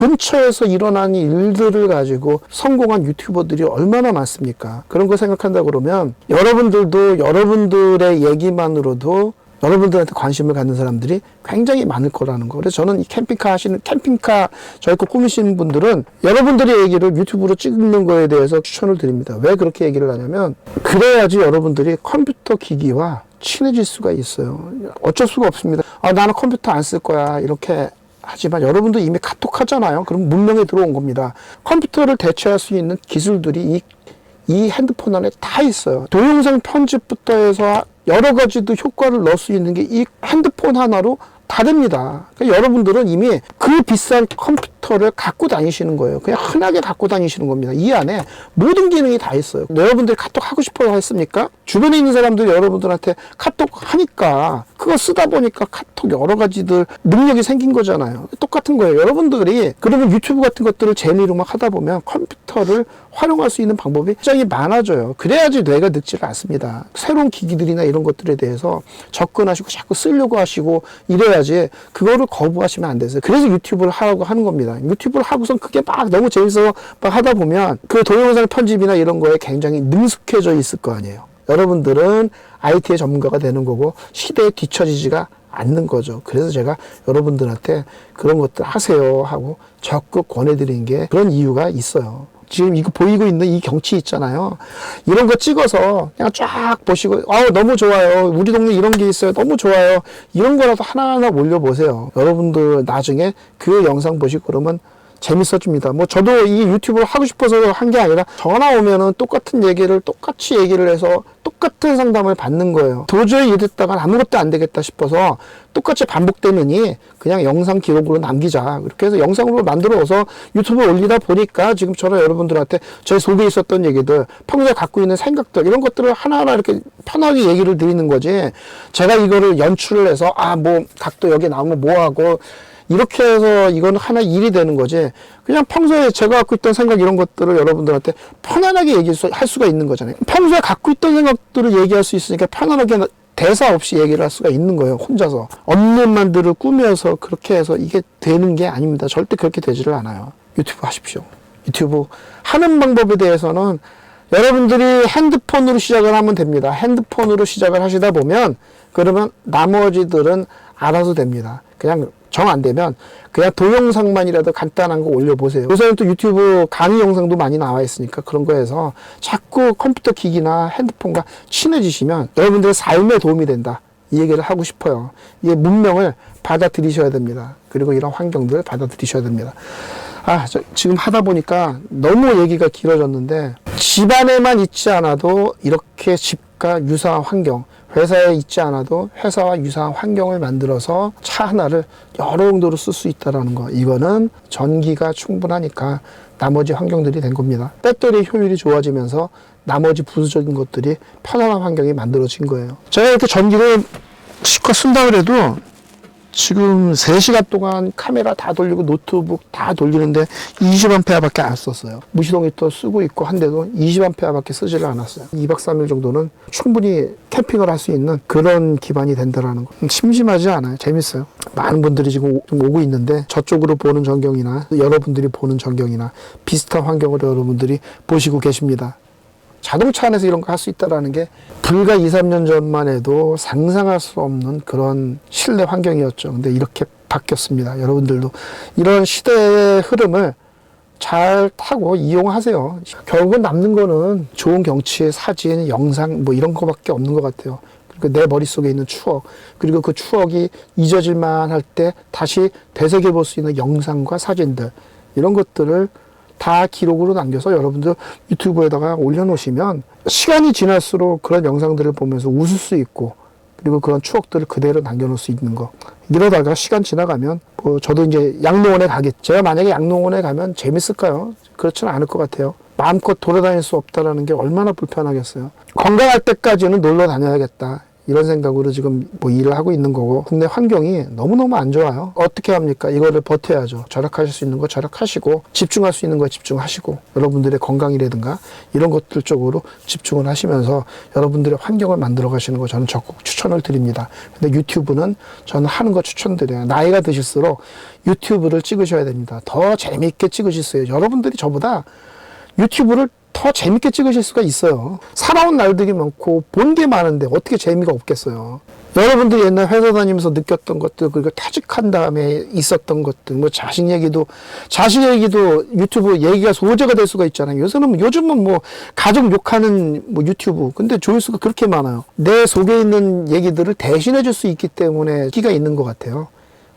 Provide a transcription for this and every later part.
근처에서 일어난 일들을 가지고 성공한 유튜버들이 얼마나 많습니까? 그런 거 생각한다 그러면 여러분들도 여러분들의 얘기만으로도 여러분들한테 관심을 갖는 사람들이 굉장히 많을 거라는 거. 그래서 저는 이 캠핑카 하시는, 캠핑카 저희 거 꾸미시는 분들은 여러분들의 얘기를 유튜브로 찍는 거에 대해서 추천을 드립니다. 왜 그렇게 얘기를 하냐면, 그래야지 여러분들이 컴퓨터 기기와 친해질 수가 있어요. 어쩔 수가 없습니다. 아, 나는 컴퓨터 안 쓸 거야. 이렇게 하지만 여러분도 이미 카톡 하잖아요. 그럼 문명에 들어온 겁니다. 컴퓨터를 대체할 수 있는 기술들이 이, 이 핸드폰 안에 다 있어요. 동영상 편집부터 해서 여러 가지도 효과를 넣을 수 있는 게 이 핸드폰 하나로 다 됩니다. 그러니까 여러분들은 이미 그 비싼 컴퓨터 를 갖고 다니시는 거예요. 그냥 흔하게 갖고 다니시는 겁니다. 이 안에 모든 기능이 다 있어요. 여러분들이 카톡 하고 싶어서 했습니까? 주변에 있는 사람들이 여러분들한테 카톡 하니까 그거 쓰다 보니까 카톡 여러 가지들 능력이 생긴 거잖아요. 똑같은 거예요. 여러분들이 그러면 유튜브 같은 것들을 재미로 막 하다 보면 컴퓨터를 활용할 수 있는 방법이 굉장히 많아져요. 그래야지 뇌가 늙지를 않습니다. 새로운 기기들이나 이런 것들에 대해서 접근하시고 자꾸 쓰려고 하시고 이래야지 그거를 거부하시면 안 되세요. 그래서 유튜브를 하라고 하는 겁니다. 유튜브를 하고선 그게 막 너무 재밌어서 막 하다 보면 그 동영상 편집이나 이런 거에 굉장히 능숙해져 있을 거 아니에요. 여러분들은 IT의 전문가가 되는 거고 시대에 뒤처지지가 않는 거죠. 그래서 제가 여러분들한테 그런 것들 하세요 하고 적극 권해드리는 게 그런 이유가 있어요. 지금 이거 보이고 있는 이 경치 있잖아요. 이런 거 찍어서 그냥 쫙 보시고, 아우, 너무 좋아요. 우리 동네 이런 게 있어요. 너무 좋아요. 이런 거라도 하나하나 올려보세요. 여러분들 나중에 그 영상 보시고 그러면 재밌어집니다. 뭐 저도 이 유튜브를 하고 싶어서 한 게 아니라 전화 오면은 똑같은 얘기를 똑같이 얘기를 해서 똑같은 상담을 받는 거예요. 도저히 이랬다가 아무것도 안 되겠다 싶어서 똑같이 반복되느니 그냥 영상 기록으로 남기자. 그렇게 해서 영상으로 만들어서 유튜브에 올리다 보니까 지금처럼 여러분들한테 제 속에 있었던 얘기들, 평소에 갖고 있는 생각들, 이런 것들을 하나하나 이렇게 편하게 얘기를 드리는 거지. 제가 이거를 연출을 해서, 아, 뭐, 각도 여기 나오면 뭐 하고, 이렇게 해서 이건 하나 일이 되는 거지. 그냥 평소에 제가 갖고 있던 생각 이런 것들을 여러분들한테 편안하게 얘기할 수가 있는 거잖아요. 평소에 갖고 있던 생각들을 얘기할 수 있으니까 편안하게 대사 없이 얘기를 할 수가 있는 거예요. 혼자서. 없는 말들을 꾸며서 그렇게 해서 이게 되는 게 아닙니다. 절대 그렇게 되지를 않아요. 유튜브 하십시오. 유튜브 하는 방법에 대해서는 여러분들이 핸드폰으로 시작을 하면 됩니다. 핸드폰으로 시작을 하시다 보면 그러면 나머지들은 알아서 됩니다. 그냥 정 안 되면 그냥 동영상만이라도 간단한 거 올려보세요. 요새는 또 유튜브 강의 영상도 많이 나와 있으니까 그런 거에서 자꾸 컴퓨터 기기나 핸드폰과 친해지시면 여러분들의 삶에 도움이 된다. 이 얘기를 하고 싶어요. 이게 문명을 받아들이셔야 됩니다. 그리고 이런 환경들을 받아들이셔야 됩니다. 아, 저 지금 하다 보니까 너무 얘기가 길어졌는데 집안에만 있지 않아도 이렇게 집과 유사한 환경, 회사에 있지 않아도 회사와 유사한 환경을 만들어서 차 하나를 여러 용도로 쓸 수 있다라는 거. 이거는 전기가 충분하니까 나머지 환경들이 된 겁니다. 배터리 효율이 좋아지면서 나머지 부수적인 것들이 편안한 환경이 만들어진 거예요. 제가 이렇게 전기를 실컷 쓴다 그래도 지금 3시간 동안 카메라 다 돌리고 노트북 다 돌리는데 20A 밖에 안 썼어요. 무시동 히터 쓰고 있고 한데도 20A 밖에 쓰지를 않았어요. 2박 3일 정도는 충분히 캠핑을 할 수 있는 그런 기반이 된다라는 거. 심심하지 않아요. 재밌어요. 많은 분들이 지금 오고 있는데 저쪽으로 보는 전경이나 여러분들이 보는 전경이나 비슷한 환경을 여러분들이 보시고 계십니다. 자동차 안에서 이런 거 할 수 있다라는 게 불과 2, 3년 전만 해도 상상할 수 없는 그런 실내 환경이었죠. 근데 이렇게 바뀌었습니다. 여러분들도 이런 시대의 흐름을 잘 타고 이용하세요. 결국은 남는 거는 좋은 경치, 사진, 영상 뭐 이런 거밖에 없는 것 같아요. 그리고 내 머릿속에 있는 추억, 그리고 그 추억이 잊어질만 할 때 다시 되새겨 볼 수 있는 영상과 사진들 이런 것들을 다 기록으로 남겨서 여러분들 유튜브에다가 올려놓으시면 시간이 지날수록 그런 영상들을 보면서 웃을 수 있고 그리고 그런 추억들을 그대로 남겨놓을 수 있는 거. 이러다가 시간 지나가면 뭐 저도 이제 양로원에 가겠죠. 제가 만약에 양로원에 가면 재밌을까요? 그렇지는 않을 것 같아요. 마음껏 돌아다닐 수 없다라는 게 얼마나 불편하겠어요. 건강할 때까지는 놀러 다녀야겠다. 이런 생각으로 지금 뭐 일을 하고 있는 거고 국내 환경이 너무너무 안 좋아요. 어떻게 합니까? 이거를 버텨야죠. 절약하실 수 있는 거 절약하시고 집중할 수 있는 거 집중하시고 여러분들의 건강이라든가 이런 것들 쪽으로 집중을 하시면서 여러분들의 환경을 만들어 가시는 거 저는 적극 추천을 드립니다. 근데 유튜브는 저는 하는 거 추천드려요. 나이가 드실수록 유튜브를 찍으셔야 됩니다. 더 재미있게 찍으실 수 있어요. 여러분들이 저보다 유튜브를 더 재밌게 찍으실 수가 있어요. 살아온 날들이 많고 본 게 많은데 어떻게 재미가 없겠어요. 여러분들이 옛날 회사 다니면서 느꼈던 것들 그리고 퇴직한 다음에 있었던 것들 뭐 자식 얘기도 자식 얘기도 유튜브 얘기가 소재가 될 수가 있잖아요. 요새는 요즘은 뭐 가족 욕하는 뭐 유튜브 근데 조회수가 그렇게 많아요. 내 속에 있는 얘기들을 대신해 줄 수 있기 때문에 끼가 있는 것 같아요.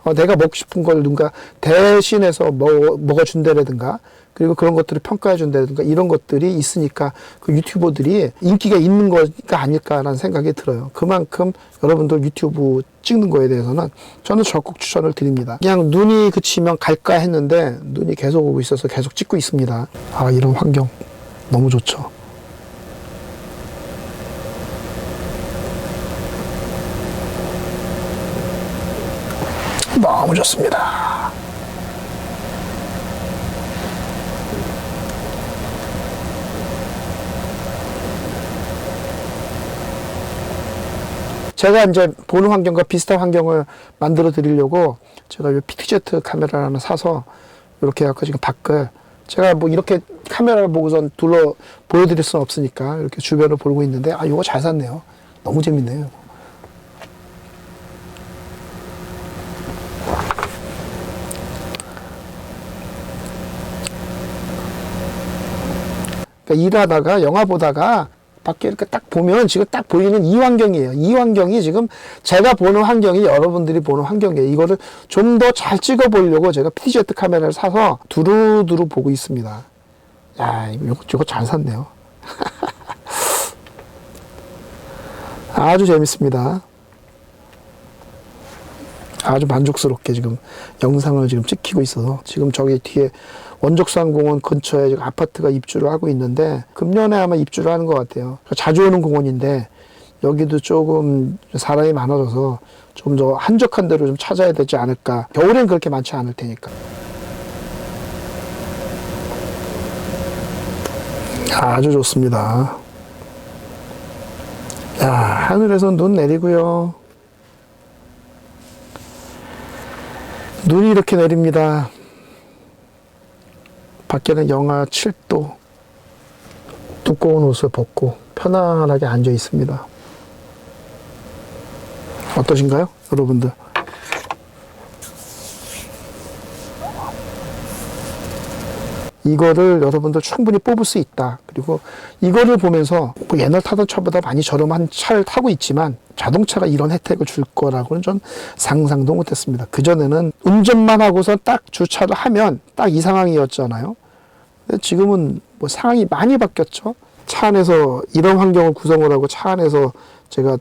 어, 내가 먹고 싶은 걸 누가 대신해서 먹어, 먹어준다라든가 그리고 그런 것들을 평가해 준다든가 이런 것들이 있으니까 그 유튜버들이 인기가 있는 거가 아닐까라는 생각이 들어요. 그만큼 여러분들 유튜브 찍는 거에 대해서는 저는 적극 추천을 드립니다. 그냥 눈이 그치면 갈까 했는데 눈이 계속 오고 있어서 계속 찍고 있습니다. 아, 이런 환경 너무 좋죠. 너무 좋습니다. 제가 이제 보는 환경과 비슷한 환경을 만들어 드리려고 제가 이 PTZ 카메라를 하나 사서 이렇게 해갖고 지금 밖을 제가 뭐 이렇게 카메라를 보고선 둘러 보여드릴 수는 없으니까 이렇게 주변을 보고 있는데 아 이거 잘 샀네요. 너무 재밌네요. 그러니까 일하다가 영화 보다가 밖에 이렇게 딱 보면 지금 딱 보이는 이 환경이에요. 이 환경이 지금 제가 보는 환경이 여러분들이 보는 환경이에요. 이거를 좀 더 잘 찍어 보려고 제가 PZ 카메라를 사서 두루두루 보고 있습니다. 야, 이거, 이거 잘 샀네요. 아주 재밌습니다. 아주 만족스럽게 지금 영상을 지금 찍히고 있어서 지금 저기 뒤에 원적산 공원 근처에 지금 아파트가 입주를 하고 있는데 금년에 아마 입주를 하는 것 같아요. 자주 오는 공원인데 여기도 조금 사람이 많아져서 좀 더 한적한 데로 좀 찾아야 되지 않을까. 겨울엔 그렇게 많지 않을 테니까. 아주 좋습니다. 야, 하늘에서 눈 내리고요. 눈이 이렇게 내립니다. 밖에는 영하 7도. 두꺼운 옷을 벗고 편안하게 앉아 있습니다. 어떠신가요? 여러분들. 이거를 여러분들 충분히 뽑을 수 있다. 그리고 이거를 보면서 뭐 옛날 타던 차보다 많이 저렴한 차를 타고 있지만 자동차가 이런 혜택을 줄 거라고는 전 상상도 못했습니다. 그전에는 운전만 하고서 딱 주차를 하면 딱 이 상황이었잖아요. 지금은 뭐 상황이 많이 바뀌었죠. 차 안에서 이런 환경을 구성을 하고 차 안에서 제가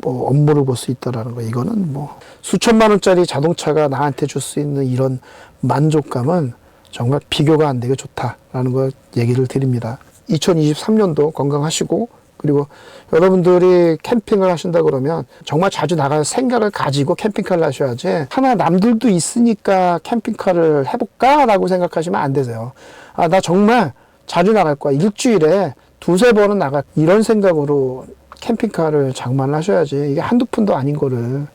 뭐 업무를 볼 수 있다라는 거 이거는 뭐 수천만 원짜리 자동차가 나한테 줄 수 있는 이런 만족감은 정말 비교가 안 되게 좋다라는 걸 얘기를 드립니다. 2023년도 건강하시고 그리고 여러분들이 캠핑을 하신다 그러면 정말 자주 나갈 생각을 가지고 캠핑카를 하셔야지 하나 남들도 있으니까 캠핑카를 해볼까 라고 생각하시면 안 되세요. 아, 나 정말 자주 나갈 거야. 일주일에 두세 번은 나갈 이런 생각으로 캠핑카를 장만을 하셔야지 이게 한두 푼도 아닌 거를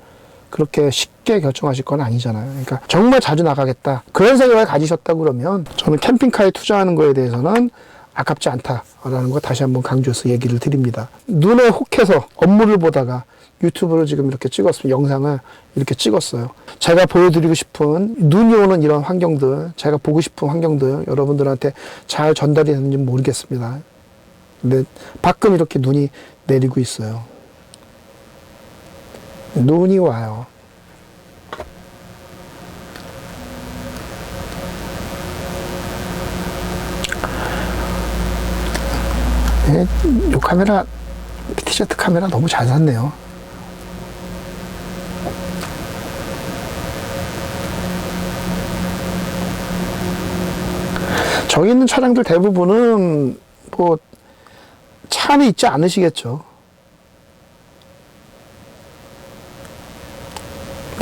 그렇게 쉽게 결정하실 건 아니잖아요. 그러니까 정말 자주 나가겠다. 그런 생각을 가지셨다 그러면 저는 캠핑카에 투자하는 거에 대해서는 아깝지 않다 라는 거 다시 한번 강조해서 얘기를 드립니다. 눈에 혹해서 업무를 보다가 유튜브를 지금 이렇게 찍었어요. 영상을 이렇게 찍었어요. 제가 보여드리고 싶은 눈이 오는 이런 환경들, 제가 보고 싶은 환경들 여러분들한테 잘 전달이 되는지 모르겠습니다. 근데 밖은 이렇게 눈이 내리고 있어요. 눈이 와요. 네, 이 카메라, PTZ 카메라 너무 잘 샀네요. 저기 있는 차량들 대부분은 뭐 차 안에 있지 않으시겠죠.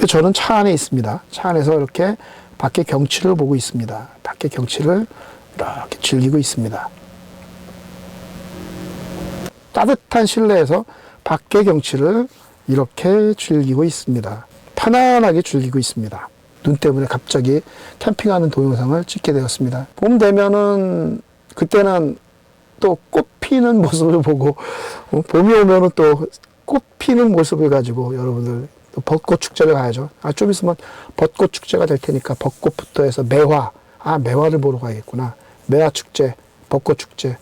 저는 차 안에 있습니다. 차 안에서 이렇게 밖에 경치를 보고 있습니다. 밖에 경치를 이렇게 즐기고 있습니다. 따뜻한 실내에서 밖의 경치를 이렇게 즐기고 있습니다. 편안하게 즐기고 있습니다. 눈 때문에 갑자기 캠핑하는 동영상을 찍게 되었습니다. 봄 되면은 그때는 또 꽃 피는 모습을 보고 어, 봄이 오면은 또 꽃 피는 모습을 가지고 여러분들 또 벚꽃 축제를 가야죠. 아 좀 있으면 벚꽃 축제가 될 테니까 벚꽃부터 해서 매화 아 매화를 보러 가야겠구나. 매화 축제, 벚꽃 축제.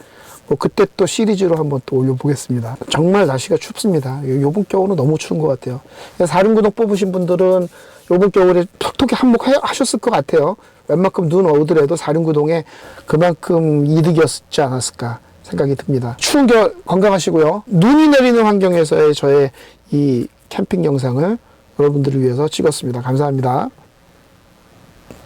뭐 그때 또 시리즈로 한번 또 올려보겠습니다. 정말 날씨가 춥습니다. 요번 겨울은 너무 추운 것 같아요. 사륜구동 뽑으신 분들은 요번 겨울에 톡톡히 한몫하셨을 것 같아요. 웬만큼 눈 오더라도 사륜구동에 그만큼 이득이었지 않았을까 생각이 듭니다. 추운 겨울 건강하시고요. 눈이 내리는 환경에서의 저의 이 캠핑 영상을 여러분들을 위해서 찍었습니다. 감사합니다.